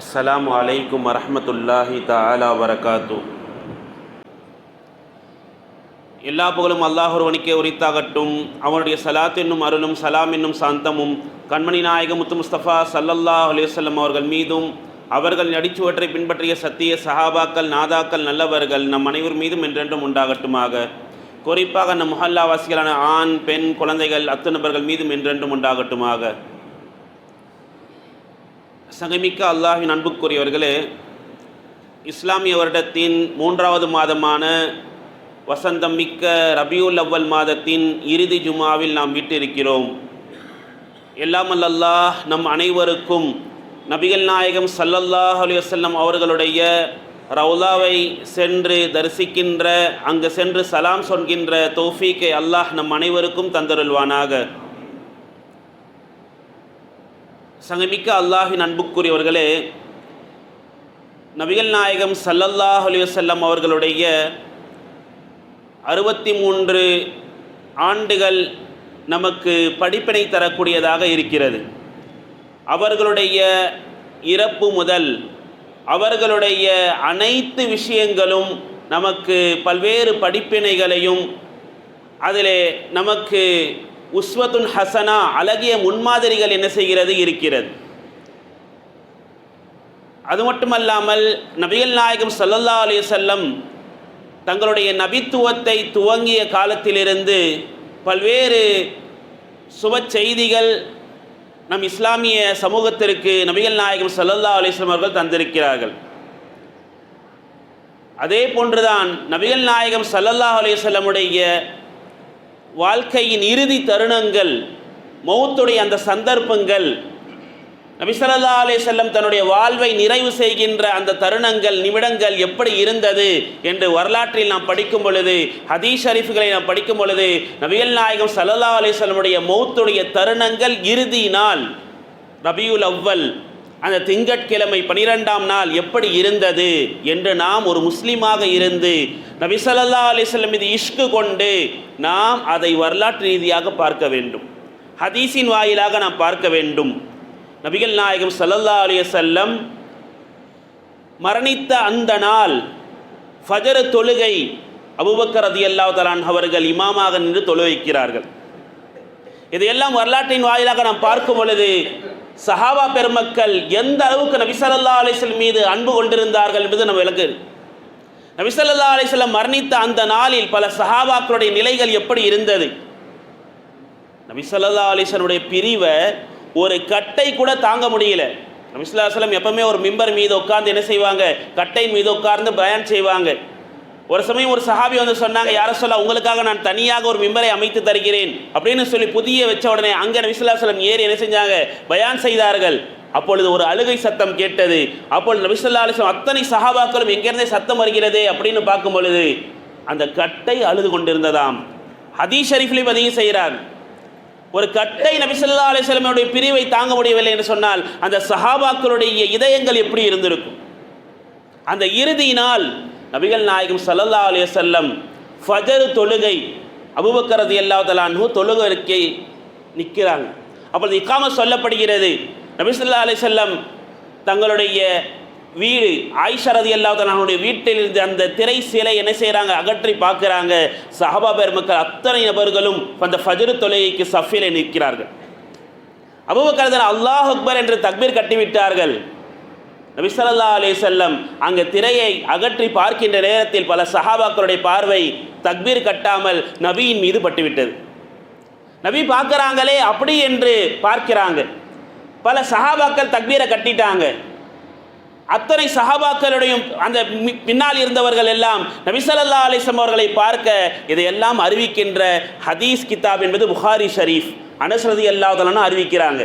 அஸ்ஸலாமு அலைக்கும் வரஹ்மத்துல்லாஹி தாலா வரகாத்து. எல்லா புகழும் அல்லாஹ் ஒருவனுக்கே உரித்தாகட்டும். அவனுடைய சலாத் என்னும் அருளும் சலாம் என்னும் சாந்தமும் கண்மணி நாயகம் முத்து முஸ்தபா சல்லல்லாஹ் அலிவசல்லம் அவர்கள் மீதும் அவர்கள் நடிச்சுவற்றை பின்பற்றிய சத்திய சஹாபாக்கள் நாதாக்கள் நல்லவர்கள் நம் அனைவர் மீதும் என்றென்றும் உண்டாகட்டுமாக. குறிப்பாக நம் முஹல்லாவாசிகளான ஆண் பெண் குழந்தைகள் அத்துநபர்கள் மீதும் என்றென்றும் உண்டாகட்டுமாக. சங்கமிக்க அல்லாஹின் அன்புக்குரியவர்களே இஸ்லாமிய வருடத்தின் மூன்றாவது மாதமான வசந்தம் மிக்க ரபியுல் அவ்வல் மாதத்தின் இறுதி ஜுமாவில் நாம் விட்டிருக்கிறோம். எல்லாம் அல்லாஹ் நம் அனைவருக்கும் நபிகள் நாயகம் சல்லல்லாஹ் அலி வசல்லம் அவர்களுடைய ரவுலாவை சென்று தரிசிக்கின்ற அங்கு சென்று சலாம் சொல்கின்ற தோஃபீக்கை அல்லாஹ் நம் அனைவருக்கும் தந்தருள்வானாக. சங்கமிக்க அல்லாஹின் அன்புக்குரியவர்களே நபிகள் நாயகம் சல்லல்லாஹ் அலிவசல்லம் அவர்களுடைய அறுபத்தி மூன்று ஆண்டுகள் நமக்கு படிப்பினை தரக்கூடியதாக இருக்கிறது. அவர்களுடைய இறப்பு முதல் அவர்களுடைய அனைத்து விஷயங்களும் நமக்கு பல்வேறு படிப்பினைகளையும் அதிலே நமக்கு உஸ்வத்துன் ஹசனா அழகிய முன்மாதிரிகள் என்ன செய்கிறது? இருக்கிறது. அது மட்டுமல்லாமல் நபிகள் நாயகம் சல்லல்லா அலி செல்லம் தங்களுடைய நபித்துவத்தை துவங்கிய காலத்திலிருந்து பல்வேறு சுப செய்திகள் நம் இஸ்லாமிய சமூகத்திற்கு நபிகள் நாயகம் சல்லல்லா அலிஸ்லாம் அவர்கள் தந்திருக்கிறார்கள். அதே போன்றுதான் நபிகள் நாயகம் சல்லல்லா அலிசல்லமுடைய வாழ்க்கையின் இறுதி தருணங்கள் மௌத்துடைய அந்த சந்தர்ப்பங்கள் நபிசல்லா அலே செல்லம் தன்னுடைய வாழ்வை நிறைவு செய்கின்ற அந்த தருணங்கள் நிமிடங்கள் எப்படி இருந்தது என்று வரலாற்றில் நாம் படிக்கும் பொழுது ஹதீஸ் ஷரீஃப்களை நாம் படிக்கும் பொழுது நபிகள் நாயகம் சல்லல்லா அலே செல்லமுடைய மௌத்துடைய தருணங்கள் இறுதி நாள் ரபியுல் அவ்வல் அந்த திங்கட்கிழமை பனிரெண்டாம் நாள் எப்படி இருந்தது என்று நாம் ஒரு முஸ்லீமாக இருந்து நபிசல்லா அலிஸ்லம் மீது இஷ்கு கொண்டு நாம் அதை வரலாற்று ரீதியாக பார்க்க வேண்டும். ஹதீஸின் வாயிலாக நாம் பார்க்க வேண்டும். நபிகள் நாயகம் சல்லல்லா அலிசல்லம் மரணித்த அந்த நாள் ஃபஜர தொழுகை அபுபக்கர் அதி அல்லா தலான் அவர்கள் இமாமாக நின்று தொழு வைக்கிறார்கள் இதையெல்லாம் வரலாற்றின் வாயிலாக நாம் பார்க்கும் பொழுது சஹாபா பெருமக்கள் எந்த அளவுக்கு நபிசல்லா அலிஸ்லம் மீது அன்பு கொண்டிருந்தார்கள் என்பது நம்ம விளக்கு நபிசல்லா அலிஸ்லம் மரணித்த அந்த நாளில் பல சஹாபாக்களுடைய நிலைகள் எப்படி இருந்தது? நபிசல்லா அலிஸ்லனுடைய பிரிவை ஒரு கட்டை கூட தாங்க முடியல. நபிசுல்லாஸ்லம் எப்பவுமே ஒரு மிம்பர் மீது உட்கார்ந்து என்ன செய்வாங்க? கட்டையின் மீது உட்கார்ந்து பயன் செய்வாங்க. ஒரு சமயம் ஒரு சஹாபி வந்து சொன்னாங்க யார சொல்ல உங்களுக்காக நான் தனியாக ஒரு மிம்பரை அமைத்து தருகிறேன். அப்படின்னு சொல்லி புதிய வச்ச உடனே அங்கே நபிசுல்லாசலம் ஏறி என்ன செஞ்சாங்க? பயான் செய்தார்கள். அப்பொழுது ஒரு அழுகை சத்தம் கேட்டது. அப்பொழுது நபிசுல்லா அலிஸ்லாம் அத்தனை சஹாபாக்களும் எங்கேருந்தே சத்தம் வருகிறது அப்படின்னு பார்க்கும் பொழுது அந்த கட்டை அழுது கொண்டிருந்ததாம். ஹதீஷ் ஷரீஃப்லையும் பதிவு செய்கிறார் ஒரு கட்டை நபிசல்லா அலிஸ்லமுடைய பிரிவை தாங்க முடியவில்லை என்று சொன்னால் அந்த சஹாபாக்களுடைய இதயங்கள் எப்படி இருந்திருக்கும்? அந்த இறுதி நாள் நபிகள் நாயகம் சல்லல்லா அலைய செல்லம் ஃபஜர் தொழுகை அபுபக்கரது எல்லாத்தலான்னு தொழுகைக்கு நிற்கிறாங்க. அப்பொழுது இக்காம சொல்லப்படுகிறது நபிசல்லா அலி செல்லம் தங்களுடைய வீடு ஆயிஷரது அல்லாத்தனுடைய வீட்டில் இருந்து அந்த திரை சிலை என்ன செய்கிறாங்க அகற்றி பார்க்குறாங்க. சஹபா பெருமக்கள் அத்தனை நபர்களும் அந்த ஃபஜரு தொழுகைக்கு சஃபிலே நிற்கிறார்கள். அபுபக்கரதன் அல்லாஹ் அக்பர் என்று தக்பீர் கட்டிவிட்டார்கள். நபிசல்லா அலே செல்லம் அங்கே திரையை அகற்றி பார்க்கின்ற நேரத்தில் பல சஹாபாக்களுடைய பார்வை தக்பீர் கட்டாமல் நபியின் மீது பட்டுவிட்டது. நபி பார்க்குறாங்களே அப்படி என்று பார்க்கிறாங்க. பல சஹாபாக்கள் தக்பீரை கட்டிட்டாங்க. அத்தனை சஹாபாக்களுடையும் அந்த பின்னால் இருந்தவர்கள் எல்லாம் நபிசல்லா அலிசம் அவர்களை பார்க்க இதையெல்லாம் அறிவிக்கின்ற ஹதீஸ் கிதாப் என்பது புகாரி ஷரீஃப். அனஸ்ரதி அல்லாதலன்னு அறிவிக்கிறாங்க.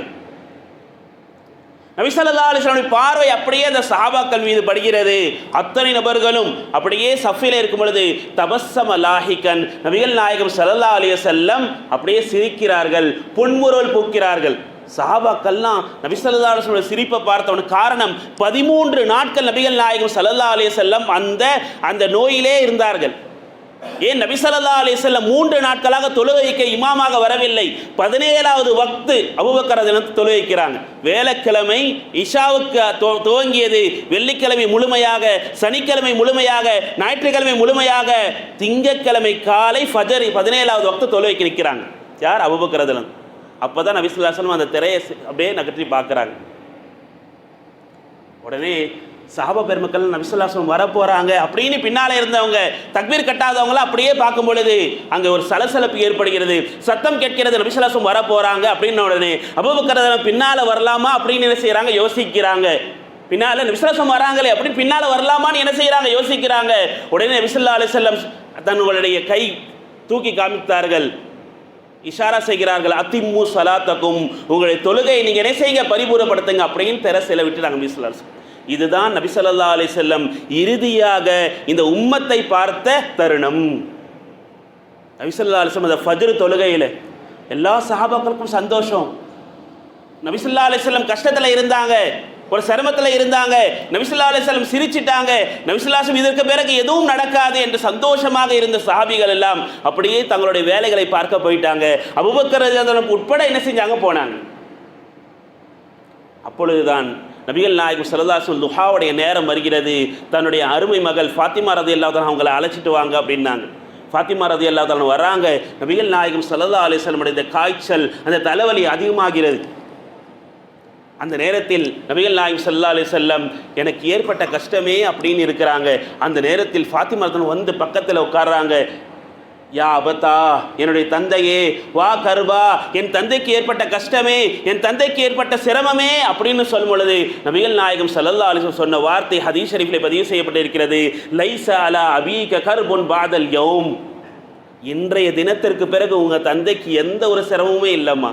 நபிசல்லா அலிஸ்லாமுடைய பார்வை அப்படியே அந்த சஹாபாக்கள் மீது படுகிறது. அத்தனை நபர்களும் அப்படியே சஃபில இருக்கும் பொழுது தபஸ்ஸம லாஹிகன். நபிகள் நாயகம் சல்லா அலிய செல்லம் அப்படியே சிரிக்கிறார்கள் புன்முறுவல் பூக்கிறார்கள். சஹாபாக்கள்லாம் நபிசல்லா சிரிப்பை பார்த்தவனு காரணம் பதிமூன்று நாட்கள் நபிகள் நாயகம் சல்லல்லா அலைய செல்லம் அந்த அந்த நோயிலே இருந்தார்கள். ஏன் நபிசல்லா அலிசல்ல மூன்று நாட்களாக தொழுகைக்கு இமாமாக வரவில்லை? பதினேழாவது வக்து அபூபக்கர் தினத்து தொழுகைக்கிறாங்க. வேலைக்கிழமை இஷாவுக்கு துவங்கியது. வெள்ளிக்கிழமை முழுமையாக சனிக்கிழமை முழுமையாக ஞாயிற்றுக்கிழமை முழுமையாக திங்கட்கிழமை காலை ஃபஜர் பதினேழாவது வக்து தொழுகைக்கு நிற்கிறாங்க. யார்? அபூபக்கர் தினம் அப்போ தான் நபி அந்த திரையை அப்படியே நகற்றி பார்க்குறாங்க. உடனே சஹாபா பெருமக்கள் நபிசுல்லாசம் வரப்போகிறாங்க அப்படின்னு பின்னால் இருந்தவங்க தக்பீர் கட்டாதவங்களாம் அப்படியே பார்க்கும் பொழுது அங்கே ஒரு சலசலப்பு ஏற்படுகிறது. சத்தம் கேட்கிறது நபிசுல்லாசம் வரப்போகிறாங்க அப்படின்னு உடனே அபுபக்கரதம் பின்னால் வரலாமா அப்படின்னு என்ன செய்கிறாங்க யோசிக்கிறாங்க. பின்னால நபிசுல்லாசம் வராங்களே அப்படின்னு பின்னால் வரலாமான்னு என்ன செய்கிறாங்க யோசிக்கிறாங்க. உடனே நபிசுல்லா அலிசல்லம் தன்னுடைய கை தூக்கி காமித்தார்கள். இஷாரா செய்கிறார்கள் அத்திம்மு சலாத்தக்கும் உங்களுடைய தொழுகையை நீங்கள் என்ன செய்யுங்க பரிபூரப்படுத்துங்க அப்படின்னு தெர சில விட்டுறாங்க நபிசுல்லாஸ் இதுதான் நபிசல்லா அலி செல்லம் இறுதியாக இந்த உம்மத்தை பார்த்த தருணம். நபிசல்லா ஸல்லல்லாஹு அந்த ஃபஜ்ரு தொழுகையில் எல்லா சஹாபாக்களுக்கும் சந்தோஷம். நபிசுல்லா ஸல்லல்லாஹு கஷ்டத்தில் இருந்தாங்க ஒரு சிரமத்தில் இருந்தாங்க நபிசுல்லா ஸல்லல்லாஹு செல்லம் சிரிச்சிட்டாங்க நபிசுல்லாசம் இதற்கு பிறகு எதுவும் நடக்காது என்று சந்தோஷமாக இருந்த சஹாபிகள் எல்லாம் அப்படியே தங்களுடைய வேலைகளை பார்க்க போயிட்டாங்க. அபுபக்கர் உட்பட என்ன செஞ்சாங்க? போனாங்க. அப்பொழுதுதான் நபிகள் நாயகம் சல்லல்லாஹு துஹாவுடைய நேரம் வருகிறது. தன்னுடைய அருமை மகள் ஃபாத்திமா ரதி அல்லாதான் அவங்கள அழைச்சிட்டு வாங்க அப்படின்னாங்க. ஃபாத்திமா ரதி அல்லாதான் வராங்க. நபிகள் நாயகம் சரதா அலிஸ்லமுடைய இந்த காய்ச்சல் அந்த தலைவலி அதிகமாகிறது. அந்த நேரத்தில் நபிகள் நாயகம் சல்லா அலி செல்லம் எனக்கு ஏற்பட்ட கஷ்டமே அப்படின்னு இருக்கிறாங்க. அந்த நேரத்தில் ஃபாத்திமா ரதன் வந்து பக்கத்தில் உட்கார்றாங்க. யா அபத்தா என்னுடைய தந்தையே வா கருபா என் தந்தைக்கு ஏற்பட்ட கஷ்டமே என் தந்தைக்கு ஏற்பட்ட சிரமமே அப்படின்னு சொல்லும் பொழுது நபிகள் நாயகம் சல்லல்லா அலிசம் சொன்ன வார்த்தை ஹதீஸ் ஷரீஃபில் பதிவு செய்யப்பட்டிருக்கிறது. லைசா அலா அபீக கர்புன் பாதல் யோம். இன்றைய தினத்திற்கு பிறகு உங்கள் தந்தைக்கு எந்த ஒரு சிரமமுமே இல்லைம்மா.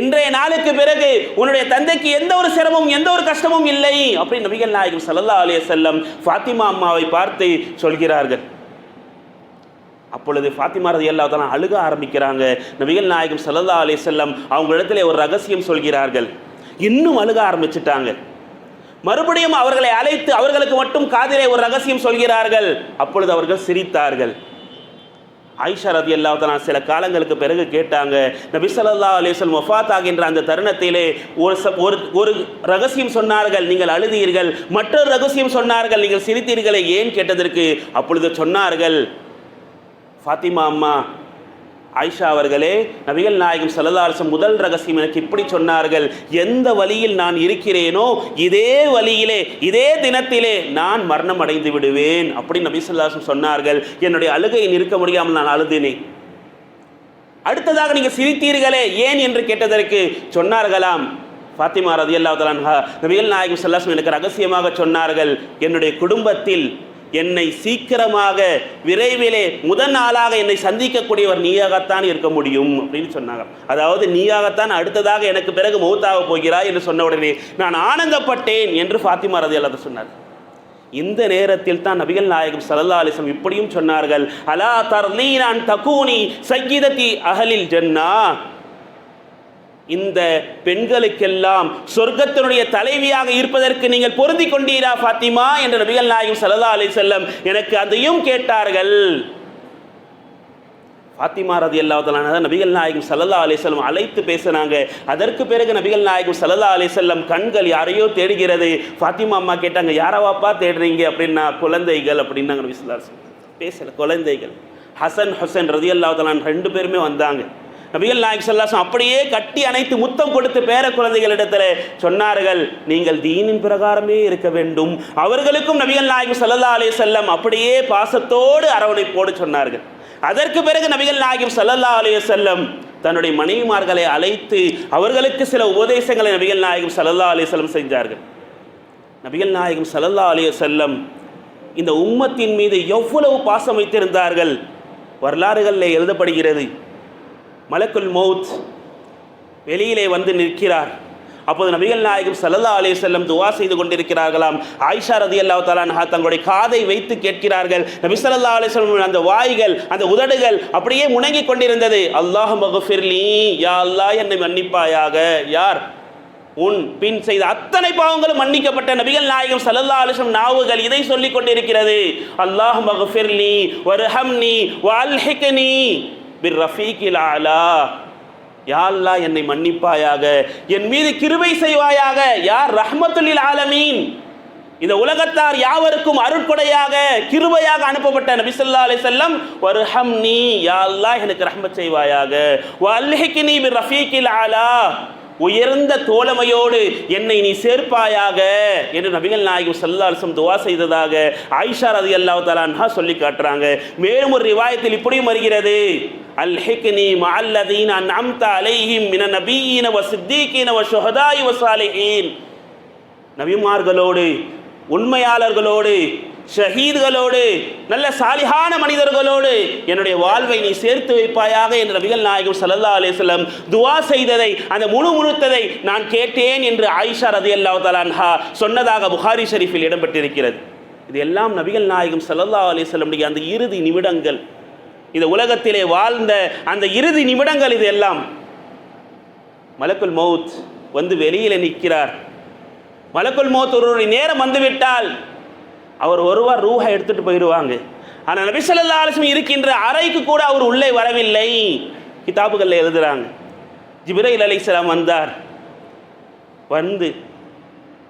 இன்றைய நாளுக்கு பிறகு உன்னுடைய தந்தைக்கு எந்த ஒரு சிரமமும் எந்த ஒரு கஷ்டமும் இல்லை அப்படின்னு நபிகள் நாயகம் சல்லல்லா அலிய செல்லம் ஃபாத்திமா அம்மாவை பார்த்து சொல்கிறார்கள். அப்பொழுது ஃபாத்திமா ரதி அல்லா அழுக ஆரம்பிக்கிறாங்க. நபிகள் நாயகம் சல்லல்லா அலி செல்லம் அவங்களிடத்தில் ஒரு ரகசியம் சொல்கிறார்கள். இன்னும் அழுக ஆரம்பிச்சிட்டாங்க. மறுபடியும் அவர்களை அழைத்து அவர்களுக்கு மட்டும் காதிலே ஒரு ரகசியம் சொல்கிறார்கள். அப்பொழுது அவர்கள் சிரித்தார்கள். ஆயிஷா ரதி அல்லாத்தனா சில காலங்களுக்கு பிறகு கேட்டாங்க நபி ஸல்லல்லாஹு அலைஹி மொஃபாத் ஆகின்ற அந்த தருணத்திலே ஒரு ச- ஒரு ஒரு ரகசியம் சொன்னார்கள் நீங்கள் அழுதீர்கள். மற்றொரு ரகசியம் சொன்னார்கள் நீங்கள் சிரித்தீர்களே ஏன் கேட்டதற்கு? அப்பொழுது சொன்னார்கள் ஃபாத்திமா அம்மா ஆயிஷா அவர்களே நபிகள் நாயகம் சல்லல்லாஹு முதல் ரகசியம் எனக்கு இப்படி சொன்னார்கள். எந்த வழியில் நான் இருக்கிறேனோ இதே வழியிலே இதே தினத்திலே நான் மரணம் அடைந்து விடுவேன். அப்படின்னு நபி சொல்லாசம் சொன்னார்கள். என்னுடைய அழுகையை நிற்க முடியாமல் நான் அழுதினேன் அடுத்ததாக நீங்கள் சிரித்தீர்களே ஏன் என்று கேட்டதற்கு சொன்னார்களாம். ஃபாத்திமா ரதியல்லாஹு தஆலா நபிகள் நாயகம் ஸல்லல்லாஹு எனக்கு ரகசியமாக சொன்னார்கள். என்னுடைய குடும்பத்தில் என்னை சீக்கிரமாக விரைவிலே முதல் நாளாக என்னை சந்திக்கக்கூடியவர் நீயாகத்தான் இருக்க முடியும் அப்படின்னு சொன்னாங்க. அதாவது நீயாகத்தான் அடுத்ததாக எனக்கு பிறகு மௌத்தாக போகிறாய் என்று சொன்ன உடனே நான் ஆனந்தப்பட்டேன் என்று ஃபாத்திமா ரதியல்லாஹு சொன்னார். இந்த நேரத்தில் தான் நபிகள் நாயகம் ஸல்லல்லாஹு இப்படியும் சொன்னார்கள். அலா தர்லீனான் தகூனி சங்கீதத்தி அஹலில் ஜன்னா இந்த பெண்களுக்கெல்லாம் சொர்க்கத்தினுடைய தலைவியாக இருப்பதற்கு நீங்கள் பொருந்தி கொண்டீரா ஃபாத்திமா என்ற நபிகள் நாயகம் சலதா அலி செல்லம் எனக்கு அதையும் கேட்டார்கள். ஃபாத்திமா ரதி அல்லாஹ் நபிகள் நாயகம் சல்லல்லா அலிசல்லம் அழைத்து பேசினாங்க. அதற்கு பிறகு நபிகள் நாயகம் சல்லல்லா அலிசல்லம் கண்கள் யாரையோ தேடுகிறது. ஃபாத்திமா அம்மா கேட்டாங்க யாராவாப்பா தேடுறீங்க? அப்படின்னா குழந்தைகள் அப்படின்னாங்க நபி ஸல்லல்லாஹு பேசல குழந்தைகள். ஹசன் ஹசன் ரதி அல்லாஹ் ரெண்டு பேருமே வந்தாங்க. நபிகள் நாயக் சல்லாசம் அப்படியே கட்டி அணைத்து முத்தம் கொடுத்து பேர குழந்தைகளிடத்தில் சொன்னார்கள் நீங்கள் தீனின் பிரகாரமே இருக்க வேண்டும். அவர்களுக்கும் நபிகள் நாயகம் சல்லா அலே செல்லம் அப்படியே பாசத்தோடு அரவணைப்போடு சொன்னார்கள். அதற்கு பிறகு நபிகள் நாயகம் சல்லல்லா அலைஹி செல்லம் தன்னுடைய மனைவிமார்களை அழைத்து அவர்களுக்கு சில உபதேசங்களை நபிகள் நாயகம் சல்லல்லா அலைஹி செல்லம் செஞ்சார்கள். நபிகள் நாயகம் சல்லல்லா அலைஹி செல்லம் இந்த உம்மத்தின் மீது எவ்வளவு பாசம் வைத்திருந்தார்கள்? வரலாறுகளில் எழுதப்படுகிறது. மலக்குல் மௌத் வெளியிலே வந்து நிற்கிறார். அப்போது நபிகள் நாயகம் சல்லல்லா அலே செல்லம் துவா செய்து கொண்டிருக்கிறார்களாம். ஆயிஷா ரதி அல்லா அன்ஹா தங்களுடைய காதை வைத்து கேட்கிறார்கள். நபி சல்லா அலே செல்லம் அந்த வாய்கள் அந்த உதடுகள் அப்படியே முணங்கி கொண்டிருந்தது. அல்லாஹ் மகஃபிர்லி யா அல்லாஹ் என்னை மன்னிப்பாயாக யார்? உன் பின் செய்த அத்தனை பாவங்களும் மன்னிக்கப்பட்ட நபிகள் நாயகம் சல்லல்லா அலிசம் நாவுகள் இதை சொல்லிக் கொண்டிருக்கிறது. அல்லாஹ் நீ வர்ஹம்னி வல்ஹிக்னி பிர் ரஃபீகில் ஆலா என்னை மன்னிப்பாயாக. என் மீது கிருவை செய்வாயாக. யார் ரஹமத்துலில் ஆலமீன். இந்த உலகத்தார் யாவருக்கும் அருட்கொடையாக கிருபையாக அனுப்பப்பட்ட நபி ஸல்லல்லாஹு அலைஹி வஸல்லம் வர்ஹம்னி நீ யாழ்லா எனக்கு ரஹ்மத் செய்வாயாக. வல்ஹிக்னி பிர் ரஃபீகில் ஆலா உயர்ந்த தோழமையோடு என்னை நீ சேர்ப்பாயாக என்று நபிகள் நாயகம் சல்லாசம் துவா செய்ததாக ஆயிஷா ரதி அல்லாஹ் தலான்ஹா சொல்லி காட்டுறாங்க. மேலும் ஒரு ரிவாயத்தில் இப்படியும் வருகிறது. அல் ஹிக்னி அன்அம்த அலைஹிம் மின நபியீன வ சித்தீகீன வ ஷுஹதாஇ வ சாலிஹீன் நபிமார்களோடு உண்மையாளர்களோடு ஷஹீதுகளோடு நல்ல சாலிஹான மனிதர்களோடு என்னுடைய வாழ்வை நீ சேர்த்து வைப்பாயாக என்று நபிகள் நாயகம் ஸல்லல்லாஹு அலிஸ்லம் துவா செய்ததை அந்த முழு முழுத்ததை நான் கேட்டேன் என்று ஆயிஷா ரதி அல்லா தலான்ஹா சொன்னதாக புகாரி ஷரீஃபில் இடம்பெற்றிருக்கிறது. இது எல்லாம் நபிகள் நாயகம் சல்லல்லா அலிஸ்லமுடைய அந்த இறுதி நிமிடங்கள் இந்த உலகத்திலே வாழ்ந்த அந்த இறுதி நிமிடங்கள் இது எல்லாம் மலக்குல் மௌத் வந்து வெளியில் நிற்கிறார். மலக்குல் மௌத் ஒருவருடைய நேரம் வந்துவிட்டால் அவர் ஒருவர் ரூஹை எடுத்துட்டு போயிடுவாங்க. ஆனால் நபிசல்லா ஸல்லல்லாஹு இருக்கின்ற அறைக்கு கூட அவர் உள்ளே வரவில்லை. கிதாபுகளில் எழுதுகிறாங்க ஜிப்ரைல் அலிஸ்லாம் வந்தார். வந்து.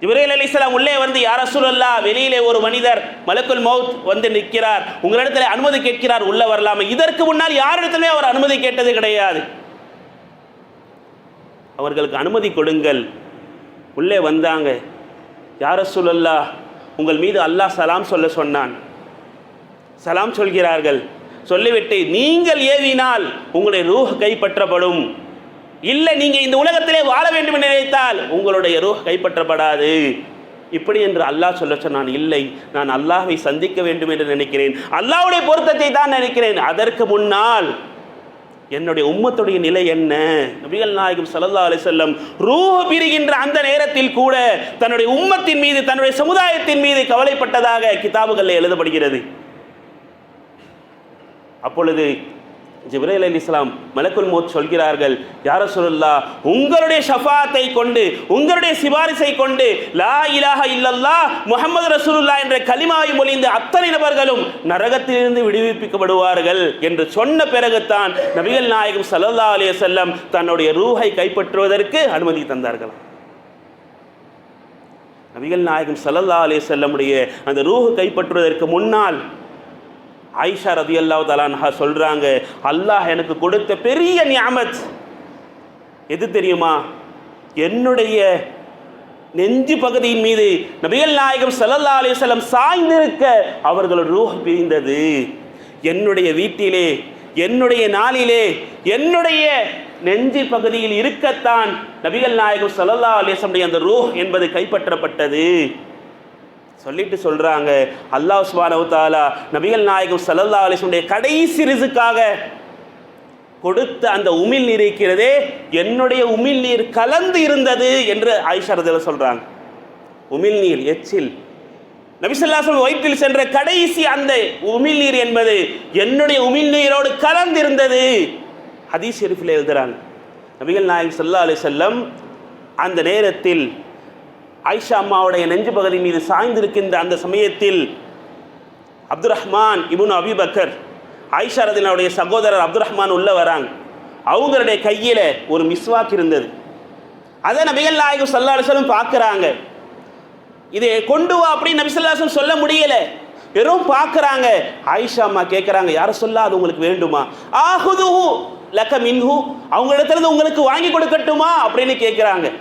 ஜிப்ரைல் அலிஸ்லாம் உள்ளே வந்து யார் ரசூலல்லாஹ் வெளியிலே ஒரு மனிதர் மலக்குல் மௌத் வந்து நிற்கிறார். உங்களிடத்தில் அனுமதி கேட்கிறார் உள்ளே வரலாமா? இதற்கு முன்னால் யாரிடத்திலுமே அவர் அனுமதி கேட்டது கிடையாது. அவர்களுக்கு அனுமதி கொடுங்கள். உள்ளே வந்தாங்க. யார சொல்லல்லா உங்கள் மீது அல்லாஹ் சலாம் சொல்ல சொன்னான். சலாம் சொல்கிறார்கள் சொல்லிவிட்டு நீங்கள் ஏவினால் உங்களுடைய ரூஹ் கைப்பற்றப்படும். இல்லை நீங்கள் இந்த உலகத்திலே வாழ வேண்டும் என்று நினைத்தால் உங்களுடைய ரூஹ் கைப்பற்றப்படாது. இப்படி என்று அல்லாஹ் சொல்ல சொன்னான் இல்லை நான் அல்லாஹை சந்திக்க வேண்டும் என்று நினைக்கிறேன். அல்லாஹ்வுடைய பொருத்தத்தை தான் நினைக்கிறேன். அதற்கு முன்னால் என்னுடைய உம்மத்துடைய நிலை என்ன? நபிகள் நாயகம் சல்லா அலி செல்லம் ரூஹ பிரிகின்ற அந்த நேரத்தில் கூட தன்னுடைய உம்மத்தின் மீது தன்னுடைய சமுதாயத்தின் மீது கவலைப்பட்டதாக கிதாபுகளில் எழுதப்படுகிறது. அப்பொழுது ஜிப்ரேல் அலி இஸ்லாம் மலக்குல் மோத் சொல்கிறார்கள் யார சொல்லா உங்களுடைய ஷஃபாத்தை கொண்டு உங்களுடைய சிபாரிசை கொண்டு லா இலாஹ இல்லல்லா முகமது ரசூலுல்லா என்ற கலிமாவை மொழிந்த அத்தனை நபர்களும் நரகத்திலிருந்து விடுவிப்பிக்கப்படுவார்கள். என்று சொன்ன பிறகுதான் நபிகள் நாயகம் ஸல்லல்லாஹு அலைஹி செல்லம் தன்னுடைய ரூஹை கைப்பற்றுவதற்கு அனுமதி தந்தார்களாம். நபிகள் நாயகம் ஸல்லல்லாஹு அலைஹி செல்லமுடைய அந்த ரூஹு கைப்பற்றுவதற்கு முன்னால் ஆயிஷா ரதி அல்லாஹ் தலான்ஹா சொல்கிறாங்க அல்லாஹ் எனக்கு கொடுத்த பெரிய நியாமத் எது தெரியுமா? என்னுடைய நெஞ்சு பகுதியின் மீது நபிகள் நாயகம் சல்லல்லா அலைஹி சாய்ந்திருக்க அவர்கள் ரூஹ் பிரிந்தது. என்னுடைய வீட்டிலே என்னுடைய நாளிலே என்னுடைய நெஞ்சு பகுதியில் இருக்கத்தான் நபிகள் நாயகம் சல்லல்லா அலைஹி அந்த ரூஹ் என்பது கைப்பற்றப்பட்டது. சொல்லிட்டு சொல்கிறாங்க அல்லாஹ் சுப்ஹானஹு தஆலா நபிகள் நாயகம் சல்லல்லா அலிஸ்வனுடைய கடைசி ரிசுக்காக கொடுத்த அந்த உமிழ் நீர் இருக்கிறதே என்னுடைய உமிழ் நீர் கலந்து இருந்தது என்று ஆயிஷா சொல்கிறாங்க உமிழ் நீர் எச்சில். நபிசல்லாசன் வயிற்றில் சென்ற கடைசி அந்த உமிழ் நீர் என்பது என்னுடைய உமிழ் நீரோடு கலந்திருந்தது ஹதீஸ் ஷெரீஃபில் எழுதுகிறாங்க நபிகள் நாயகம் சல்லா அலி செல்லம் அந்த நேரத்தில் ஆயிஷா அம்மாவுடைய நெஞ்சு பகுதி மீது சாய்ந்திருக்கின்ற அந்த சமயத்தில் அப்துல் ரஹ்மான் இபுன் அபிபக்கர் ஆயிஷா ரதினுடைய சகோதரர் அப்துல் ரஹ்மான் உள்ள வராங்க. அவங்களுடைய கையில் ஒரு மிஸ்வாக் இருந்தது. அதை நபிகள் நாயகம் ஸல்லல்லாஹு பார்க்குறாங்க. இதை கொண்டு வா அப்படின்னு நபிசல்லாசம் சொல்ல முடியல. வெறும் பார்க்குறாங்க. ஆயிஷா அம்மா கேட்குறாங்க யாரை சொல்ல அது உங்களுக்கு வேண்டுமா? ஆஹுதுஹு லக்க மின்ஹு. அவங்க உங்களுக்கு வாங்கி கொடுக்கட்டுமா? அப்படின்னு கேட்குறாங்க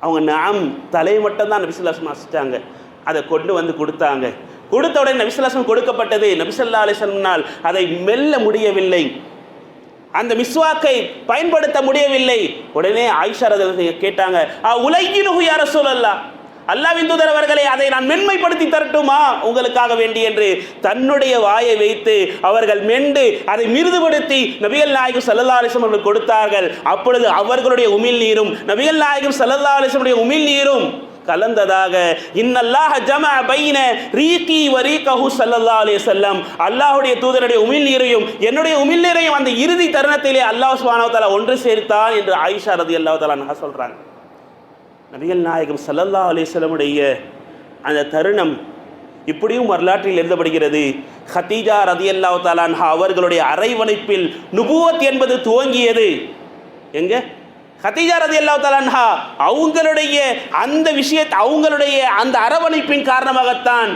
அவங்க நாம் தலையை மட்டும்தான் நபிசுல்லாசம் அசிச்சாங்க. அதை கொண்டு வந்து கொடுத்தாங்க. கொடுத்த உடனே நபிசுல்லாசம் கொடுக்கப்பட்டது. நபிசல்லா அலிசன்னால் அதை மெல்ல முடியவில்லை. அந்த மிஸ்வாக்கை பயன்படுத்த முடியவில்லை. உடனே ஆயிஷா கேட்டாங்க "ஆ, உலகினுகு யார சொல்லலாம் அல்லாவின் தூதர் அவர்களே அதை நான் மென்மைப்படுத்தி தரட்டுமா? உங்களுக்காக வேண்டி என்று தன்னுடைய வாயை வைத்து அவர்கள் மெண்டு அதை மிருதுபடுத்தி நபிகள் நாயகம் சல்லா அலிசம் அவர்கள் கொடுத்தார்கள். அப்பொழுது அவர்களுடைய உமிழ் நீரும் நபிகள் நாயகம் சல்லல்லா அலிசமுடைய உமிழ் நீரும் கலந்ததாக இன்னல்லாஹ ஜம பைன ரீகி வரீகஹு ஸல்லல்லாஹு அலைஹி வஸல்லம். அல்லாஹ்வுடைய தூதருடைய உமிழ் நீரையும் என்னுடைய உமிழ் நீரையும் அந்த இறுதி தருணத்திலே அல்லாஹ் சுப்ஹானஹு வ ஒன்று சேர்த்தான் என்று ஆயிஷா அல்லாஹ் தஆலா அன்ஹா சொல்றாங்க. நபிகள் நாயகம் சல்லல்லா அலிஸ்லமுடைய அந்த தருணம் இப்படியும் வரலாற்றில் எழுதப்படுகிறது. ஹத்தீஜா ரதி அல்லா தாலான்ஹா அவர்களுடைய அரைவணைப்பில் நுபுவத் என்பது துவங்கியது. எங்க? ரதி அல்லாவு தாலான்ஹா அவங்களுடைய அந்த விஷயத்தை அவங்களுடைய அந்த அரவணைப்பின் காரணமாகத்தான்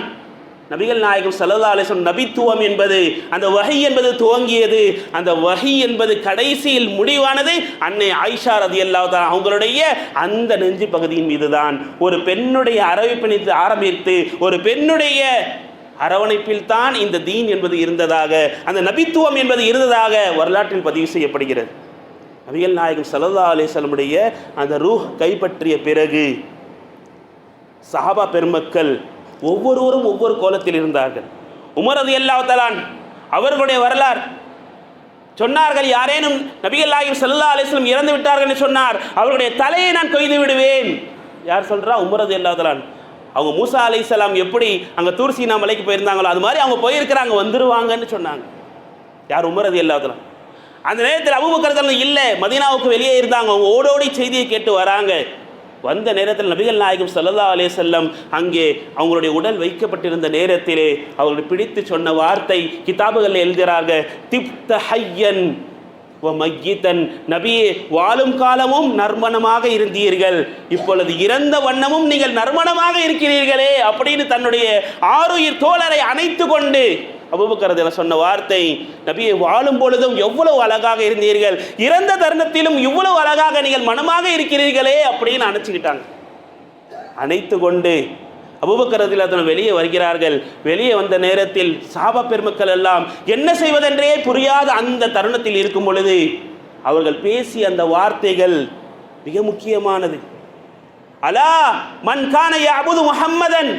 நபிகள் நாயகம் சல்லா அலிஸ்லம் நபித்துவம் என்பது அந்த வகை என்பது துவங்கியது. அந்த வகை என்பது கடைசியில் முடிவானது. அன்னை ஆயிஷா ரதி அல்லாதான் அவங்களுடைய அந்த நெஞ்சு பகுதியின் மீதுதான். ஒரு பெண்ணுடைய அரவிப்பணித்து ஆரம்பித்து ஒரு பெண்ணுடைய அரவணைப்பில் தான் இந்த தீன் என்பது இருந்ததாக அந்த நபித்துவம் என்பது இருந்ததாக வரலாற்றில் பதிவு செய்யப்படுகிறது. நபிகள் நாயகம் சல்லா அலிஸ்லமுடைய அந்த ரூஹ் கைப்பற்றிய பிறகு சஹாபா பெருமக்கள் ஒவ்வொருவரும் ஒவ்வொரு கோலத்தில் இருந்தார்கள். உமரது எல்லாத்தலான் அவர்களுடைய வரலாறு. சொன்னார்கள் யாரேனும் நபிகள் செல்லா அலிஸ்லம் இறந்து விட்டார்கள் என்று சொன்னார் அவருடைய தலையை நான் கொய்து விடுவேன். யார் சொல்கிறா உமரது எல்லாத்தலான் அவங்க மூசா அலைஹிஸ்ஸலாம் எப்படி அங்கே தூர்சீனா மலைக்கு போயிருந்தாங்களோ அது மாதிரி அவங்க போயிருக்கிறாங்க வந்துருவாங்கன்னு சொன்னாங்க. யார்? உமரது எல்லாத்தலாம் அந்த நேரத்தில் அபுபக்கரத்தில் இல்லை மதீனாவுக்கு வெளியே இருந்தாங்க. அவங்க ஓடோடி செய்தியை கேட்டு வராங்க. வந்த நேரத்தில் நபிகள் நாயகம் சல்லா அலே செல்லம் அங்கே அவங்களுடைய உடல் வைக்கப்பட்டிருந்த நேரத்திலே அவர்கள் பிடித்து சொன்ன வார்த்தை கிதாபுகளில் எழுதுகிறார்கள் திப்த ஹையன் வ மையித்தன். நபியே வாழும் காலமும் நறுமணமாக இருந்தீர்கள். இப்பொழுது இறந்த வண்ணமும் நீங்கள் நறுமணமாக இருக்கிறீர்களே அப்படின்னு தன்னுடைய ஆறுயிர் தோழரை அணைத்து கொண்டு அபுபக்கரதில் சொன்ன வார்த்தை நபியை வாழும் பொழுதும் எவ்வளவு அழகாக இருந்தீர்கள் இறந்த தருணத்திலும் இவ்வளவு அழகாக நீங்கள் மனமாக இருக்கிறீர்களே அப்படின்னு அணைச்சிக்கிட்டாங்க. அணைத்து கொண்டு அபுபக்கரத்தில் அதன் வெளியே வருகிறார்கள். வெளியே வந்த நேரத்தில் சாப பெருமக்கள் எல்லாம் என்ன செய்வதென்றே புரியாத அந்த தருணத்தில் இருக்கும் பொழுது அவர்கள் பேசிய அந்த வார்த்தைகள் மிக முக்கியமானது. அலா மன் கான அபுது முகம்மதன்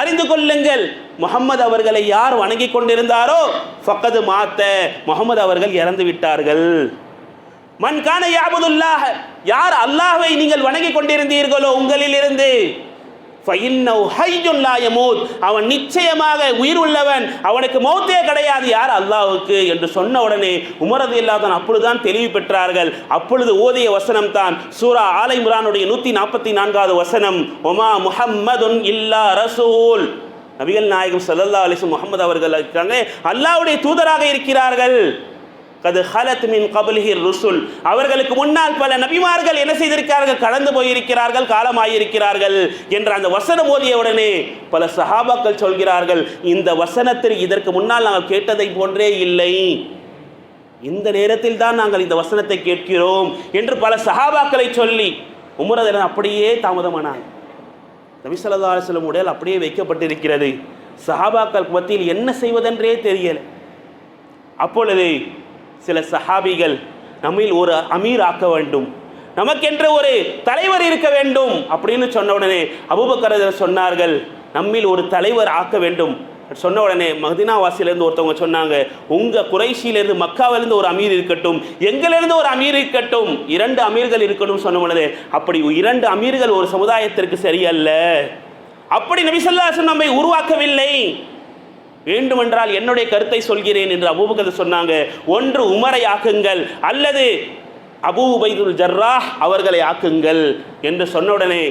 அறிந்து கொள்ளுங்கள். முகம்மது அவர்களை யார் வணங்கி கொண்டிருந்தாரோ ஃபக்கது மாத்த முகமது அவர்கள் இறந்து விட்டார்கள். மண்கான கான யார் அல்லாஹை நீங்கள் வணங்கி கொண்டிருந்தீர்களோ உங்களிலிருந்து? ஃபஇன்னஹு அவன் நிச்சயமாக உயிர் உள்ளவன் அவனுக்கு மௌத்தே கிடையாது யார் அல்லாவுக்கு என்று சொன்ன உடனே உமரது இல்லாதான் அப்பொழுதுதான் தெளிவு பெற்றார்கள். அப்பொழுது ஓதிய வசனம் தான் சூரா ஆலை முரானுடைய நூற்றி நாற்பத்தி நான்காவது வசனம் ஒமா முஹம்மதுன் இல்லா ரசூல். நபிகள் நாயகம் சல்லல்லா அலைஹி முகமது அவர்கள் இருக்காங்க அல்லாவுடைய தூதராக இருக்கிறார்கள். கது ஹலத் மின் கபலிஹி ருசுல். அவர்களுக்கு முன்னால் பல நபிமார்கள் என்ன செய்திருக்கிறார்கள்? கடந்து போயிருக்கிறார்கள் காலமாயிருக்கிறார்கள் என்ற அந்த வசனம் ஓதிய உடனே பல சஹாபாக்கள் சொல்கிறார்கள் இந்த வசனத்தில் இதற்கு முன்னால் நாங்கள் கேட்டதை போன்றே இல்லை. இந்த நேரத்தில் தான் நாங்கள் இந்த வசனத்தை கேட்கிறோம் என்று பல சஹாபாக்களை சொல்லி உமரதன் அப்படியே தாமதமானாங்க. நபிசல்லா ஸல்லல்லாஹு உடல் அப்படியே வைக்கப்பட்டிருக்கிறது. சஹாபாக்கள் மத்தியில் என்ன செய்வதென்றே தெரியல. அப்பொழுது சில சஹாபிகள் நம்மில் ஒரு அமீர் ஆக்க வேண்டும். நமக்கென்று ஒரு தலைவர் இருக்க வேண்டும் அப்படின்னு சொன்ன உடனே அபுபக்கரதர் சொன்னார்கள் நம்மில் ஒரு தலைவர் ஆக்க வேண்டும். சொன்ன உடனே மதினாவாசியிலேருந்து ஒருத்தவங்க சொன்னாங்க உங்கள் குறைஷியிலேருந்து மக்காவிலேருந்து ஒரு அமீர் இருக்கட்டும் எங்களிலிருந்து ஒரு அமீர் இருக்கட்டும் இரண்டு அமீர்கள் இருக்கணும் சொன்ன உடனே அப்படி இரண்டு அமீர்கள் ஒரு சமுதாயத்திற்கு சரியல்ல. அப்படி நபிசல்லாசன் நம்மை உருவாக்கவில்லை. வேண்டுமென்றால் என்னுடைய கருத்தை சொல்கிறேன் என்று அபூபக்கர் சொன்னாங்க. ஒன்று உமரை ஆக்குங்கள் அல்லது அபூ உபைதுல் ஜர்ரா அவர்களை ஆக்குங்கள் என்று சொன்ன உடனே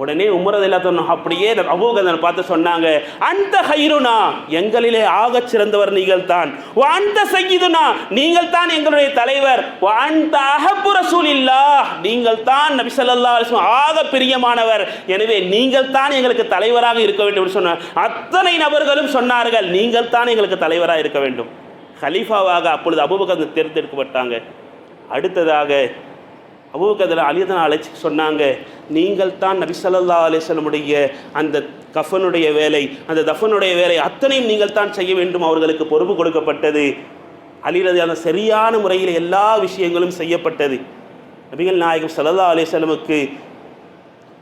உடனே உமரது எல்லாத்தனும் அப்படியே அபூகந்தன் பார்த்து சொன்னாங்க அந்த ஹைருனா எங்களிலே ஆகச் சிறந்தவர் நீங்கள் தான் அந்த செய்யுதுனா நீங்கள் தான் எங்களுடைய தலைவர். அந்த அகப்பு இல்லா நீங்கள் தான் நபி ஸல்லல்லாஹு ஆக பிரியமானவர். எனவே நீங்கள் தான் எங்களுக்கு தலைவராக இருக்க வேண்டும் என்று சொன்னார் அத்தனை நபர்களும் சொன்னார்கள் நீங்கள் தான் எங்களுக்கு தலைவராக இருக்க வேண்டும். ஹலீஃபாவாக அப்பொழுது அபூபக்கர் தேர்ந்தெடுக்கப்பட்டாங்க. அடுத்ததாக அபூபக்கதில் அலிதன் அழைச்சி சொன்னாங்க நீங்கள் தான் நபிசல்லா ஸல்லல்லாஹு அந்த கஃபனுடைய வேலை அந்த தஃபனுடைய வேலை அத்தனையும் நீங்கள் தான் செய்ய வேண்டும் அவர்களுக்கு பொறுப்பு கொடுக்கப்பட்டது. அலிரது அந்த சரியான முறையில் எல்லா விஷயங்களும் செய்யப்பட்டது. நபிகள் நாயகம் சல்லா அலைஹி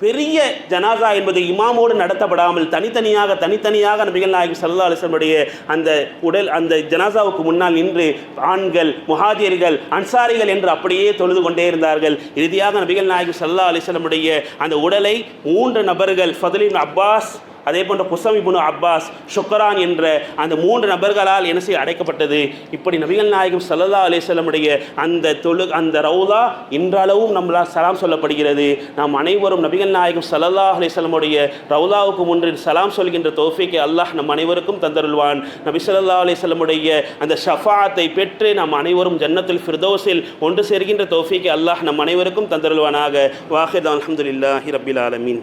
பெரிய ஜனாசா என்பது இமாமோடு நடத்தப்படாமல் தனித்தனியாக தனித்தனியாக நபிகள் நாயகம் சல்லா அலிஸ்லமுடைய அந்த உடல் அந்த ஜனாசாவுக்கு முன்னால் நின்று ஆண்கள் முஹாஜிர்கள் அன்சாரிகள் என்று அப்படியே தொழுது கொண்டே இருந்தார்கள். இறுதியாக நபிகள் நாயகம் சல்லா அலிஸ்லமுடைய அந்த உடலை மூன்று நபர்கள் ஃபதுலின் அப்பாஸ் அதே போன்ற குசம் புனு அப்பாஸ் ஷுக்கரான் என்ற அந்த மூன்று நபர்களால் என்ன செய்ய அடைக்கப்பட்டது. இப்படி நபிகள் நாயகம் சல்லா அலிசல்லமுடைய அந்த தொழு அந்த ரவுதா இன்றளவும் நம்மளால் சலாம் சொல்லப்படுகிறது. நாம் அனைவரும் நபிகள் நாயகம் சல்லல்லா அலிசல்லமுடைய ரவுதாவுக்கு முன்று சலாம் சொல்கின்ற தோஃபிக்கை அல்லாஹ் நம் அனைவருக்கும் தந்தருள்வான். நபி சல்லா அலிசல்லமுடைய அந்த ஷஃபாத்தை பெற்று நாம் அனைவரும் ஜன்னத்துல் ஃபிர்தோஸில் ஒன்று சேர்கின்ற தோஃபிக்கை அல்லாஹ் நம் அனைவருக்கும் தந்தருள்வானாக. வாஹித் அலமதுல்லாஹி ரபில் ஆலமீன்.